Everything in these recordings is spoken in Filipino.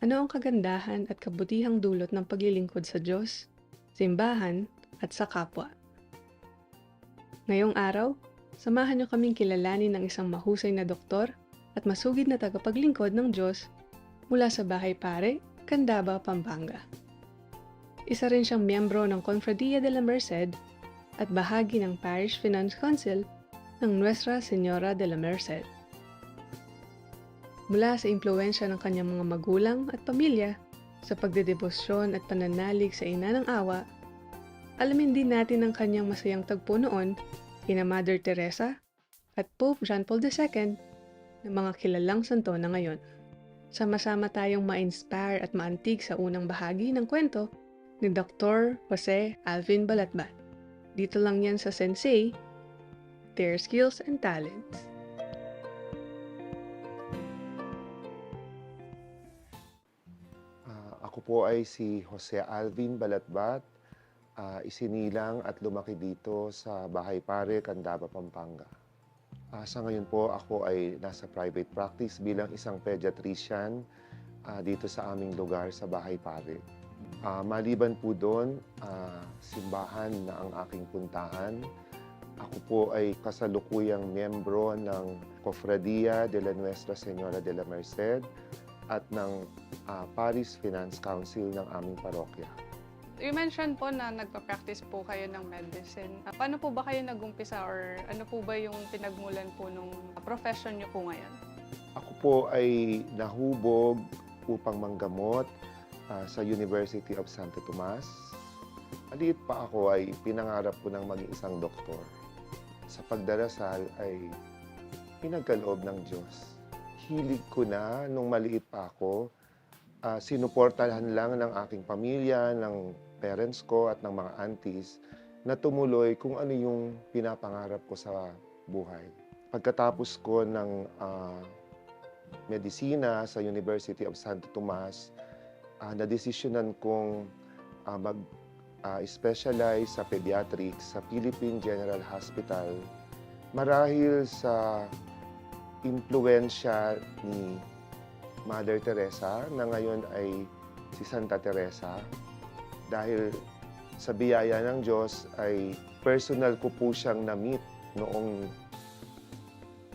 Ano ang kagandahan at kabutihang dulot ng paglilingkod sa Diyos, simbahan, at sa kapwa? Ngayong araw, samahan niyo kaming kilalanin ng isang mahusay na doktor at masugid na tagapaglingkod ng Diyos mula sa Bahay Pare, Candaba, Pampanga. Isa rin siyang miyembro ng Confradia de la Merced at bahagi ng Parish Finance Council ng Nuestra Señora de la Merced. Mula sa impluensya ng kanyang mga magulang at pamilya sa pagdedebosyon at pananalig sa ina ng awa, alamin din natin ang kanyang masayang tagpo noon kina Mother Teresa at Pope John Paul II na mga kilalang santo na ngayon. Sama-sama tayong ma-inspire at maantig sa unang bahagi ng kwento ni Dr. Jose Alvin Balatbat. Dito lang yan sa Sensei, Their Skills and Talents. Po ay si Jose Alvin Balatbat, ah, isinilang at lumaki dito sa Bahay Pare, Candaba, Pampanga. Ah, sa ngayon po ako ay nasa private practice bilang isang pediatrician ah, dito sa aming lugar sa Bahay Pare. Ah, maliban po doon, ah, simbahan na ang aking puntahan. Ako po ay kasalukuyang miyembro ng Cofradia de la Nuestra Señora de la Merced at ng ah, Paris Finance Council ng aming parokya. You mentioned po na nagpa-practice po kayo ng medicine. Ah, Paano po ba kayo nag-umpisa or ano po ba yung pinagmulan po nung profession niyo po ngayon? Ako po ay nahubog upang manggamot ah, sa University of Santo Tomas. Maliit pa ako ay pinangarap ko ng maging isang doktor. Sa pagdarasal ay pinagkaloob ng Diyos. Hilig ko na nung maliit pa ako. ah, sinuportahan lang ng aking pamilya, ng parents ko at ng mga aunties na tumuloy kung ano yung pinapangarap ko sa buhay. Pagkatapos ko ng ah, medisina sa University of Santo Tomas, uh, nadesisyonan kong ah, mag-specialize sa pediatrics sa Philippine General Hospital marahil sa impluensya ni Mother Teresa na ngayon ay si Santa Teresa dahil sa biyaya ng Diyos ay personal ko po siyang na-meet noong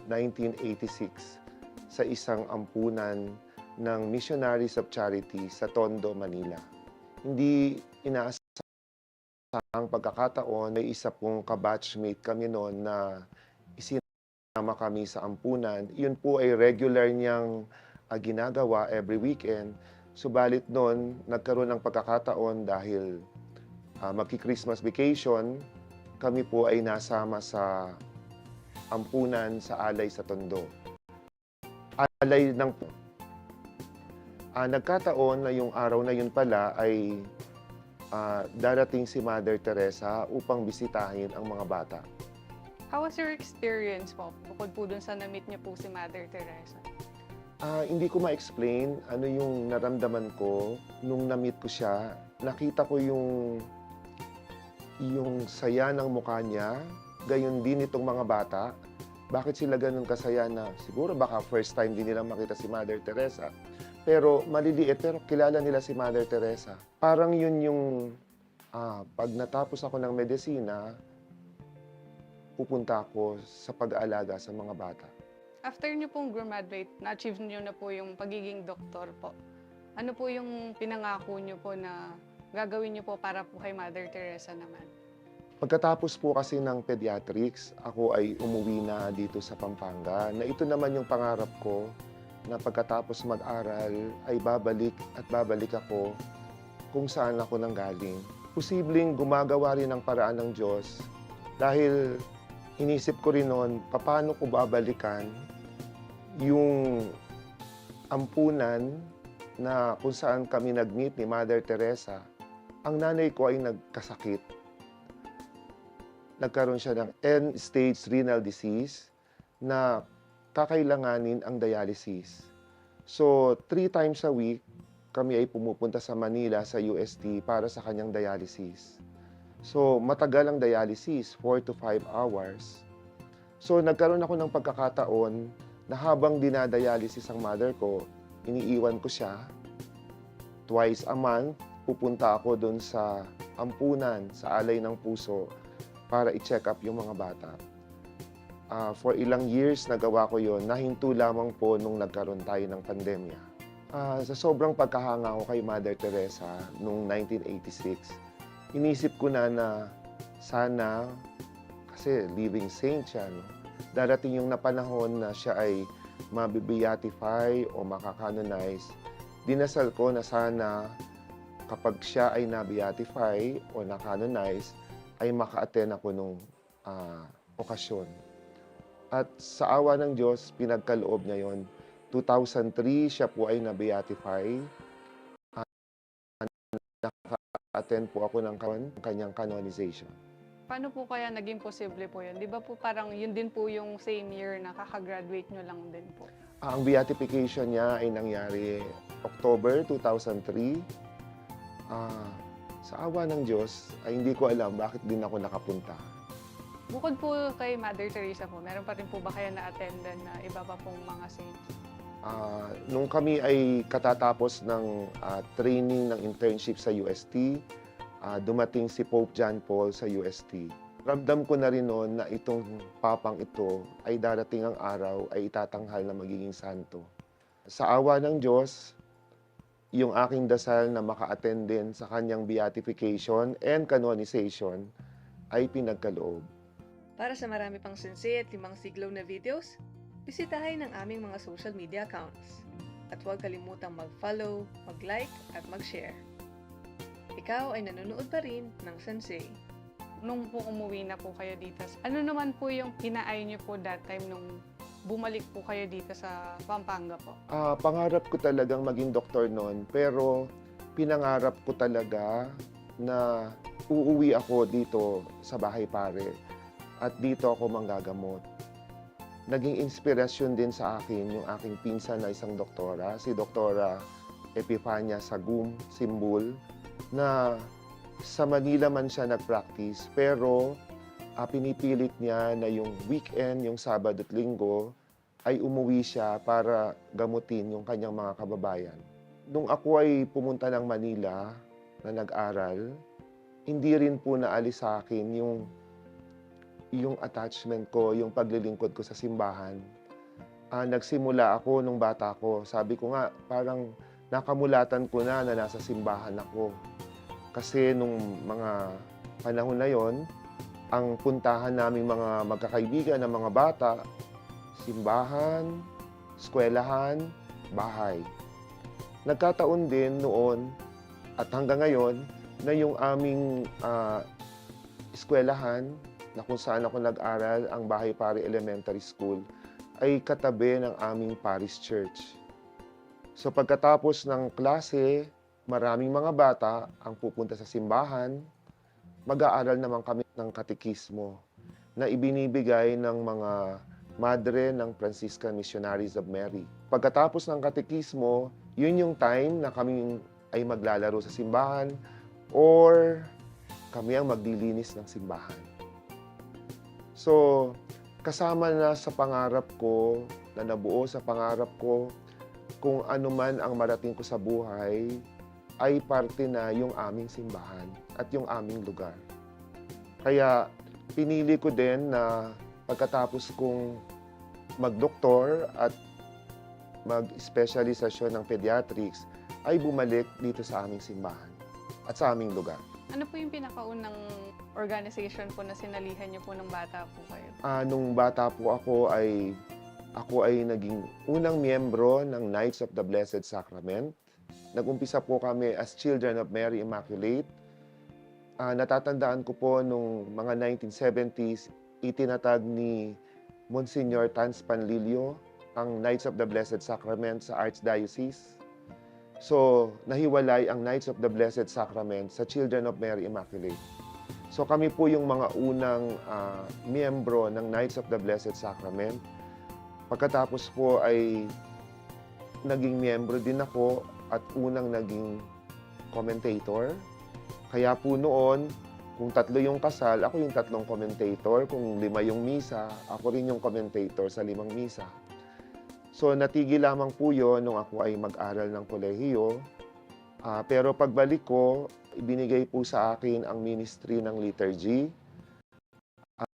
1986 sa isang ampunan ng Missionaries of Charity sa Tondo, Manila. Hindi inaasahang pagkakataon, may isa pong kabatchmate kami noon na isinama kami sa ampunan. Yun po ay regular niyang ah, ginagawa every weekend. Subalit noon, nagkaroon ng pagkakataon dahil uh, magki-Christmas vacation, kami po ay nasama sa ampunan sa alay sa Tondo. Alay ng Ah, nagkataon na yung araw na yun pala ay ah, darating si Mother Teresa upang bisitahin ang mga bata. How was your experience po? Bukod po dun sa na-meet niyo po si Mother Teresa. Ah, hindi ko ma-explain ano yung naramdaman ko nung na-meet ko siya. Nakita ko yung yung saya ng mukha niya, gayon din itong mga bata. Bakit sila ganun kasaya na siguro baka first time din nilang makita si Mother Teresa. Pero maliliit, pero kilala nila si Mother Teresa. Parang yun yung, ah, pag natapos ako ng medisina, pupunta ako sa pag-aalaga sa mga bata. After niyo pong graduate, na-achieve niyo na po yung pagiging doktor po. Ano po yung pinangako niyo po na gagawin niyo po para po kay Mother Teresa naman? Pagkatapos po kasi ng pediatrics, ako ay umuwi na dito sa Pampanga na ito naman yung pangarap ko na pagkatapos mag-aral ay babalik at babalik ako kung saan ako nanggaling. Posibleng gumagawa rin ng paraan ng Diyos dahil inisip ko rin noon, paano ko babalikan yung ampunan na kung saan kami nag-meet ni Mother Teresa. Ang nanay ko ay nagkasakit nagkaroon siya ng end-stage renal disease na kakailanganin ang dialysis. So, three times a week, kami ay pumupunta sa Manila sa UST para sa kanyang dialysis. So, matagal ang dialysis, 4 to 5 hours. So, nagkaroon ako ng pagkakataon na habang dinadialysis ang mother ko, iniiwan ko siya twice a month, pupunta ako doon sa ampunan, sa alay ng puso, para i-check up yung mga bata. Ah, for ilang years nagawa ko yon nahinto lamang po nung nagkaroon tayo ng pandemya. Ah, sa sobrang pagkahanga ko kay Mother Teresa noong 1986, inisip ko na na sana, kasi living saint siya, no? darating yung napanahon na siya ay mabibeatify o makakanonize. Dinasal ko na sana kapag siya ay nabeatify o nakanonize, ay maka-attend ako nung ah, okasyon. At sa awa ng Diyos, pinagkaloob niya yon. 2003, siya po ay na-beatify. Naka-attend po ako ng kan- kanyang canonization. Paano po kaya naging posible po yun? Di ba po parang yun din po yung same year na kakagraduate nyo lang din po? Ah, Ang beatification niya ay nangyari October 2003. Ah, sa awa ng Diyos, ay hindi ko alam bakit din ako nakapunta. Bukod po kay Mother Teresa po, meron pa rin po ba kaya na-attendan na iba pa pong mga saints? Ah, nung kami ay katatapos ng ah, training ng internship sa UST, ah, dumating si Pope John Paul sa UST. Ramdam ko na rin noon na itong papang ito ay darating ang araw ay itatanghal na magiging santo. Sa awa ng Diyos, yung aking dasal na maka-attend din sa kanyang beatification and canonization ay pinagkaloob. Para sa marami pang sensei at limang siglaw na videos, bisitahin ang aming mga social media accounts. At huwag kalimutang mag-follow, mag-like at mag-share. Ikaw ay nanonood pa rin ng Sensei. Nung po umuwi na po kayo dito, ano naman po yung kinaay nyo po that time nung bumalik po kayo dito sa Pampanga po? Ah, pangarap ko talagang maging doktor noon, pero pinangarap ko talaga na uuwi ako dito sa bahay pare at dito ako manggagamot. Naging inspirasyon din sa akin yung aking pinsan na isang doktora, si Doktora Epifania Sagum Simbul, na sa Manila man siya nag-practice, pero ah, pinipilit niya na yung weekend, yung Sabado at Linggo, ay umuwi siya para gamutin yung kanyang mga kababayan. Nung ako ay pumunta ng Manila na nag-aral, hindi rin po naalis sa akin yung yung attachment ko, yung paglilingkod ko sa simbahan. Ah, nagsimula ako nung bata ko. Sabi ko nga, parang nakamulatan ko na na nasa simbahan ako. Kasi nung mga panahon na yon, ang puntahan naming mga magkakaibigan ng mga bata, simbahan, eskwelahan, bahay. Nagkataon din noon at hanggang ngayon na yung aming ah, eskwelahan na kung saan ako nag-aral, ang Bahay Pari Elementary School, ay katabi ng aming parish church. So pagkatapos ng klase, maraming mga bata ang pupunta sa simbahan, mag-aaral naman kami ng katekismo na ibinibigay ng mga madre ng Franciscan Missionaries of Mary. Pagkatapos ng katekismo, yun yung time na kami ay maglalaro sa simbahan or kami ang maglilinis ng simbahan. So, kasama na sa pangarap ko, na nabuo sa pangarap ko, kung ano man ang marating ko sa buhay, ay parte na yung aming simbahan at yung aming lugar. Kaya pinili ko din na pagkatapos kong magdoktor at mag-specialisasyon ng pediatrics, ay bumalik dito sa aming simbahan at sa aming lugar. Ano po yung pinakaunang organization po na sinalihan nyo po ng bata po kayo? Ah, nung bata po ako ay ako ay naging unang miyembro ng Knights of the Blessed Sacrament. Nag-umpisa po kami as Children of Mary Immaculate. Ah, natatandaan ko po nung mga 1970s, itinatag ni Monsignor Tans Panlilio ang Knights of the Blessed Sacrament sa Archdiocese. So, nahiwalay ang Knights of the Blessed Sacrament sa Children of Mary Immaculate. So kami po yung mga unang ah, miyembro ng Knights of the Blessed Sacrament. Pagkatapos po ay naging miyembro din ako at unang naging commentator. Kaya po noon, kung tatlo yung kasal, ako yung tatlong commentator. Kung lima yung misa, ako rin yung commentator sa limang misa. So natigil lamang po yun nung ako ay mag-aral ng kolehiyo. Ah, pero pagbalik ko, ibinigay po sa akin ang ministry ng liturgy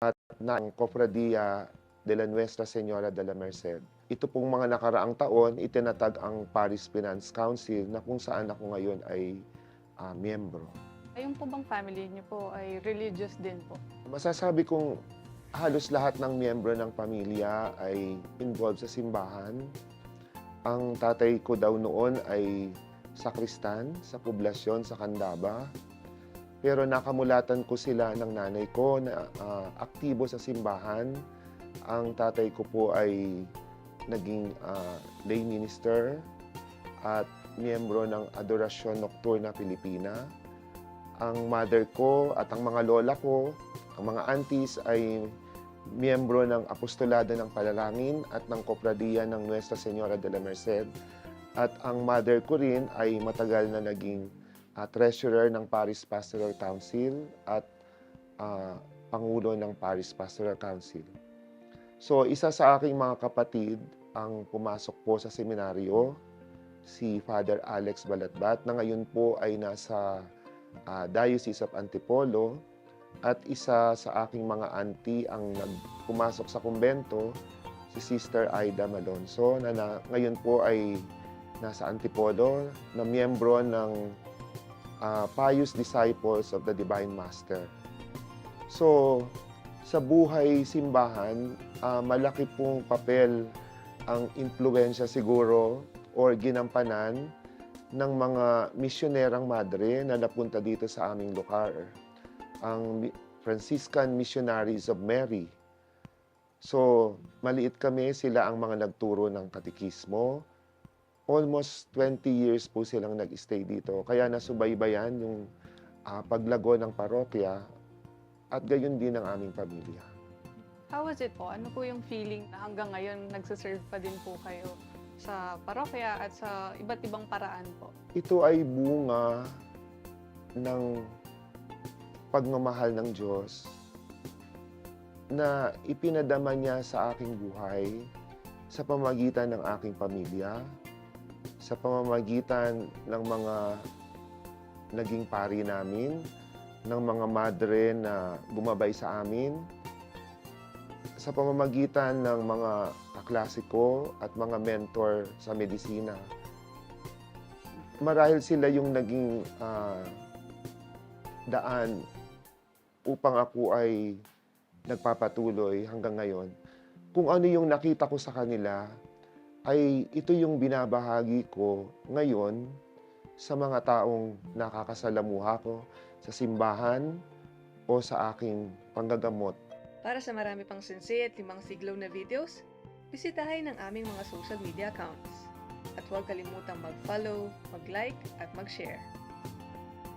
at ng Cofradia de la Nuestra Señora de la Merced. Ito pong mga nakaraang taon, itinatag ang Paris Finance Council na kung saan ako ngayon ay ah, miyembro. Ayun po bang family niyo po ay religious din po? Masasabi kong halos lahat ng miyembro ng pamilya ay involved sa simbahan. Ang tatay ko daw noon ay sakristan sa poblasyon sa Candaba. Pero nakamulatan ko sila ng nanay ko na ah, aktibo sa simbahan. Ang tatay ko po ay naging ah, lay minister at miyembro ng Adorasyon Nocturna Pilipina. Ang mother ko at ang mga lola ko ang mga aunties ay miyembro ng Apostolado ng Palalangin at ng Kopradiya ng Nuestra Señora de la Merced. At ang mother ko rin ay matagal na naging ah, treasurer ng Paris Pastoral Council at ah, pangulo ng Paris Pastoral Council. So, isa sa aking mga kapatid ang pumasok po sa seminaryo, si Father Alex Balatbat, na ngayon po ay nasa ah, Diocese of Antipolo at isa sa aking mga auntie ang nagpumasok sa kumbento, si Sister Aida Malonzo, na, na ngayon po ay nasa Antipolo, na miyembro ng ah, Pious Disciples of the Divine Master. So, sa buhay simbahan, ah, malaki pong papel ang impluensya siguro or ginampanan ng mga misyonerang madre na napunta dito sa aming lugar ang Franciscan Missionaries of Mary. So, maliit kami, sila ang mga nagturo ng katikismo. Almost 20 years po silang nag-stay dito. Kaya nasubaybayan yung ah, paglago ng parokya at gayon din ang aming pamilya. How was it po? Ano po yung feeling na hanggang ngayon nagsiserve pa din po kayo sa parokya at sa iba't ibang paraan po? Ito ay bunga ng pagmamahal ng Diyos na ipinadama niya sa aking buhay sa pamagitan ng aking pamilya, sa pamamagitan ng mga naging pari namin, ng mga madre na gumabay sa amin, sa pamamagitan ng mga kaklasiko at mga mentor sa medisina marahil sila yung naging ah, daan upang ako ay nagpapatuloy hanggang ngayon. Kung ano yung nakita ko sa kanila, ay ito yung binabahagi ko ngayon sa mga taong nakakasalamuha ko sa simbahan o sa aking panggagamot Para sa marami pang sensei at limang siglaw na videos, bisitahin ang aming mga social media accounts. At huwag kalimutang mag-follow, mag-like, at mag-share.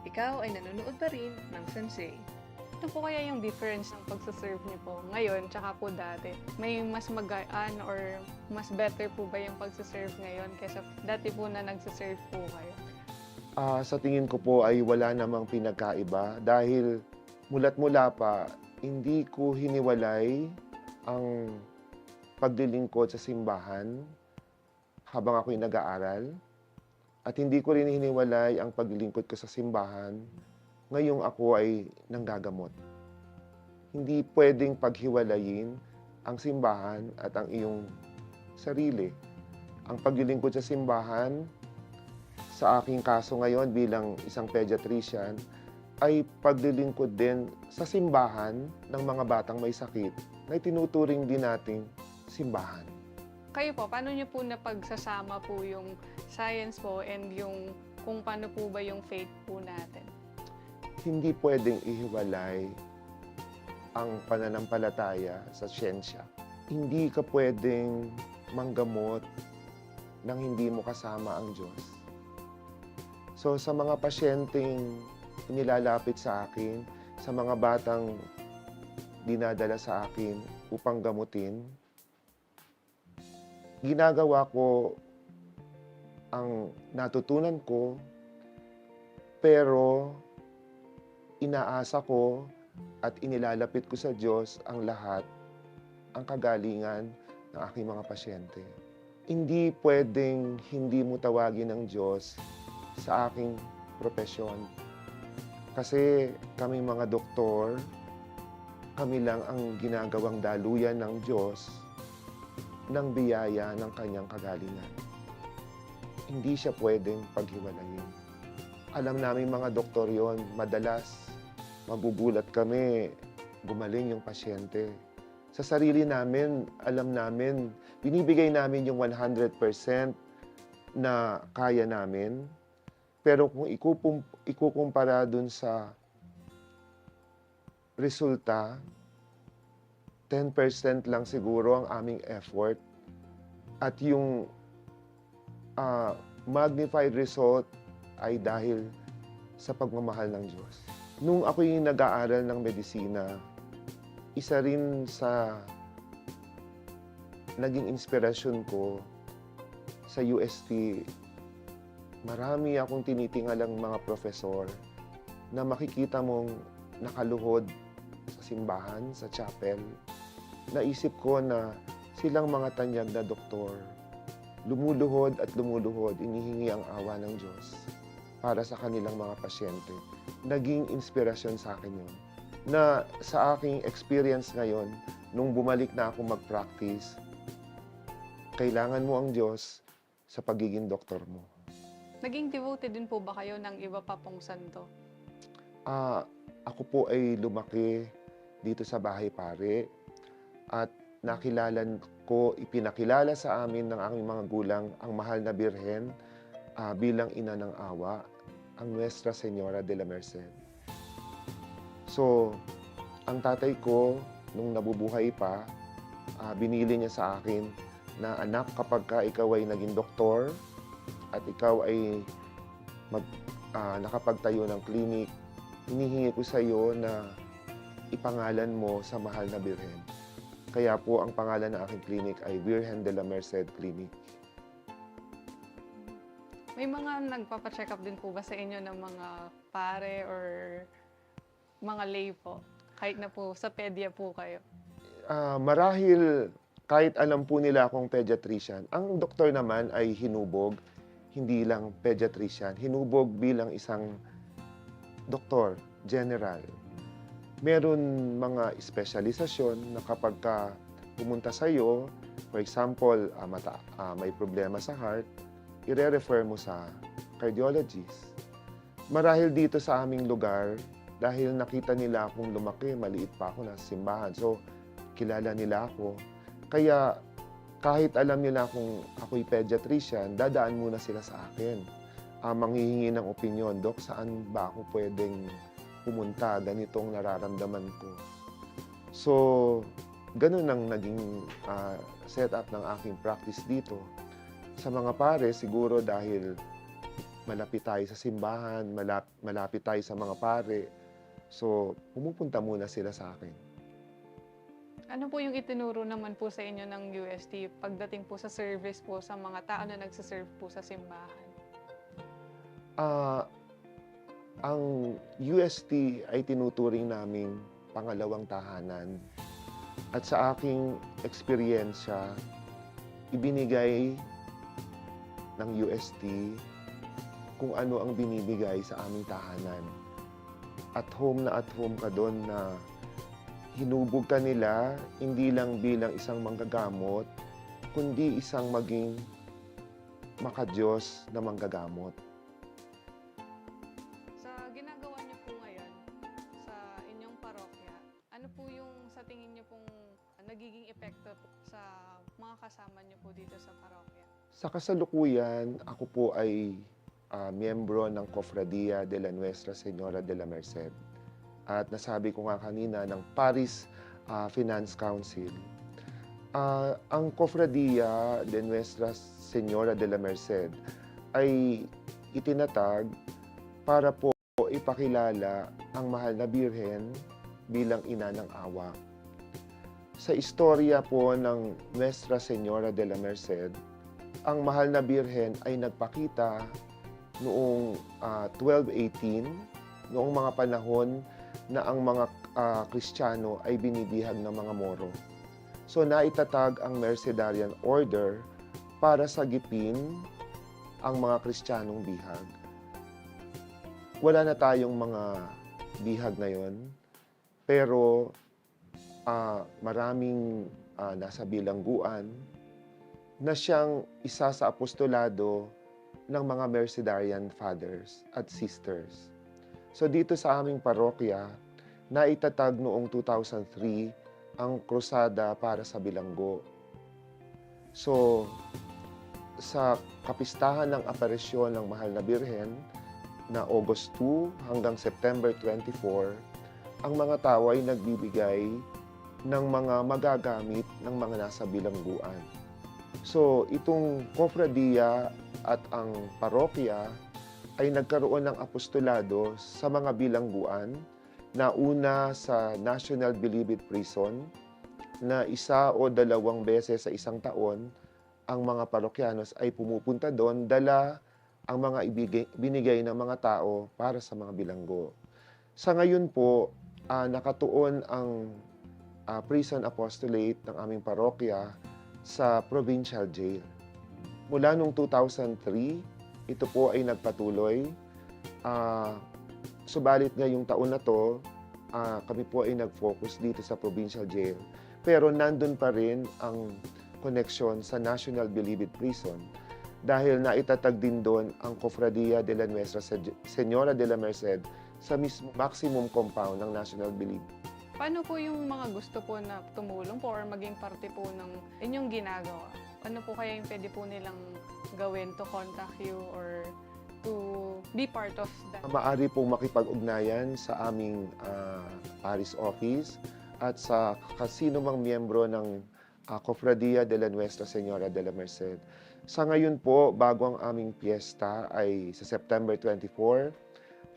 Ikaw ay nanonood pa rin ng sensei. Ano po kaya yung difference ng pagsaserve niyo po ngayon tsaka po dati? May mas magaan or mas better po ba yung pagsaserve ngayon kaysa dati po na nagsaserve po kayo? Ah, sa tingin ko po ay wala namang pinagkaiba dahil mulat mula pa hindi ko hiniwalay ang paglilingkod sa simbahan habang ako'y nag-aaral at hindi ko rin hiniwalay ang paglilingkod ko sa simbahan ngayong ako ay nanggagamot. Hindi pwedeng paghiwalayin ang simbahan at ang iyong sarili. Ang paglilingkod sa simbahan sa aking kaso ngayon bilang isang pediatrician ay paglilingkod din sa simbahan ng mga batang may sakit na tinuturing din nating simbahan. Kayo po, paano niyo po napagsasama po yung science po and yung kung paano po ba yung faith po natin? Hindi pwedeng ihiwalay ang pananampalataya sa siyensya. Hindi ka pwedeng manggamot nang hindi mo kasama ang Diyos. So sa mga pasyenteng inilalapit sa akin, sa mga batang dinadala sa akin upang gamutin, ginagawa ko ang natutunan ko, pero inaasa ko at inilalapit ko sa Diyos ang lahat, ang kagalingan ng aking mga pasyente. Hindi pwedeng hindi mo tawagin ng Diyos sa aking profesyon. Kasi kami mga doktor, kami lang ang ginagawang daluyan ng Diyos ng biyaya ng kanyang kagalingan. Hindi siya pwedeng paghiwalayin. Alam namin mga doktor yon, madalas magugulat kami, gumaling yung pasyente. Sa sarili namin, alam namin, binibigay namin yung 100% na kaya namin. Pero kung ikupum, ikukumpara dun sa resulta, 10% lang siguro ang aming effort at yung ah, magnified result ay dahil sa pagmamahal ng Diyos. Nung ako'y nag-aaral ng medisina, isa rin sa naging inspirasyon ko sa UST, marami akong tinitingalang mga profesor na makikita mong nakaluhod sa simbahan, sa chapel. Naisip ko na silang mga tanyag na doktor, lumuluhod at lumuluhod, inihingi ang awa ng Diyos para sa kanilang mga pasyente. Naging inspirasyon sa akin yun. Na sa aking experience ngayon, nung bumalik na ako mag-practice, kailangan mo ang Diyos sa pagiging doktor mo. Naging devoted din po ba kayo ng iba pa pong santo? Ah, ako po ay lumaki dito sa bahay pare at nakilala ko, ipinakilala sa amin ng aming mga gulang ang mahal na birhen ah, bilang ina ng awa, ang Nuestra Señora de la Merced. So, ang tatay ko, nung nabubuhay pa, ah, binili niya sa akin na anak kapag ka ikaw ay naging doktor at ikaw ay mag, ah, nakapagtayo ng clinic, hinihingi ko sa iyo na ipangalan mo sa mahal na Birhen. Kaya po ang pangalan ng aking clinic ay Virgen de la Merced Clinic. May mga nagpapacheck up din po ba sa inyo ng mga pare or mga lay po? Kahit na po sa pedya po kayo. Ah, marahil kahit alam po nila akong pediatrician, ang doktor naman ay hinubog, hindi lang pediatrician, hinubog bilang isang doktor, general. Meron mga espesyalisasyon na kapag ka pumunta sa iyo, for example, ah, mata, ah, may problema sa heart, ire-refer mo sa cardiologist. Marahil dito sa aming lugar, dahil nakita nila akong lumaki, maliit pa ako na simbahan. So, kilala nila ako. Kaya, kahit alam nila kung ako'y pediatrician, dadaan muna sila sa akin. Ah, manghihingi ng opinion, Dok, saan ba ako pwedeng pumunta? Ganitong nararamdaman ko. So, ganun ang naging ah, setup ng aking practice dito. Sa mga pare, siguro dahil malapit tayo sa simbahan, malap, malapit tayo sa mga pare. So, pumupunta muna sila sa akin. Ano po yung itinuro naman po sa inyo ng UST pagdating po sa service po sa mga tao na nagsiserve po sa simbahan? Ah, ang UST ay tinuturing naming pangalawang tahanan. At sa aking eksperyensya, ibinigay ng UST kung ano ang binibigay sa aming tahanan. At home na at home ka doon na hinubog ka nila hindi lang bilang isang manggagamot, kundi isang maging makadiyos na manggagamot. Sa kasalukuyan, ako po ay ah, miyembro ng Cofradia de la Nuestra Señora de la Merced. At nasabi ko nga kanina ng Paris ah, Finance Council. Ah, ang Cofradia de Nuestra Señora de la Merced ay itinatag para po ipakilala ang mahal na Birhen bilang ina ng awa. Sa istorya po ng Nuestra Señora de la Merced, ang mahal na birhen ay nagpakita noong ah, 1218, noong mga panahon na ang mga ah, Kristiyano ay binibihag ng mga Moro. So naitatag ang Mercedarian Order para sagipin ang mga Kristiyanong bihag. wala na tayong mga bihag ngayon, pero ah, maraming ah, nasa bilangguan na siyang isa sa apostolado ng mga Mercedarian fathers at sisters. So dito sa aming parokya, naitatag noong 2003 ang krusada para sa bilanggo. So, sa kapistahan ng aparisyon ng Mahal na Birhen na August 2 hanggang September 24, ang mga tao ay nagbibigay ng mga magagamit ng mga nasa bilangguan. So, itong kofradiya at ang parokya ay nagkaroon ng apostolado sa mga bilangguan na una sa National Bilibid Prison na isa o dalawang beses sa isang taon ang mga parokyanos ay pumupunta doon, dala ang mga ibigay, binigay ng mga tao para sa mga bilanggo. Sa ngayon po, ah, nakatuon ang ah, prison apostolate ng aming parokya sa provincial jail. Mula noong 2003, ito po ay nagpatuloy. Ah, subalit ngayong taon na to, ah, kami po ay nag-focus dito sa provincial jail. Pero nandun pa rin ang connection sa National Bilibid Prison dahil naitatag din doon ang Cofradia de la Nuestra Señora de la Merced sa mismo maximum compound ng National Bilibid. Paano po yung mga gusto po na tumulong po or maging parte po ng inyong ginagawa? Ano po kaya yung pwede po nilang gawin to contact you or to be part of that? Maaari pong makipag-ugnayan sa aming ah, parish office at sa kasino mang miyembro ng ah, Cofradia de la Nuestra Señora de la Merced. Sa ngayon po, bago ang aming piyesta ay sa September 24,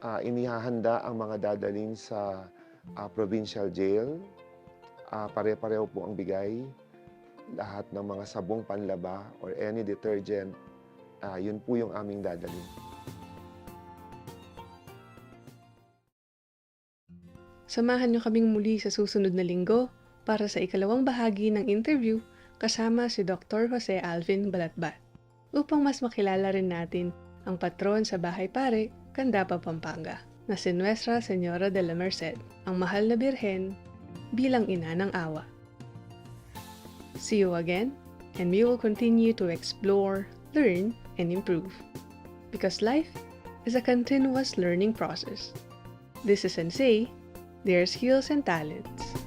ah, inihahanda ang mga dadalhin sa ah, provincial jail. Ah, pare-pareho po ang bigay. Lahat ng mga sabong panlaba or any detergent, ah, yun po yung aming dadalhin. Samahan niyo kaming muli sa susunod na linggo para sa ikalawang bahagi ng interview kasama si Dr. Jose Alvin Balatbat upang mas makilala rin natin ang patron sa Bahay Pare, Candapa, Pampanga na si Nuestra Señora de la Merced, ang mahal na birhen bilang ina ng awa. See you again and we will continue to explore, learn, and improve. Because life is a continuous learning process. This is Sensei, their skills and talents.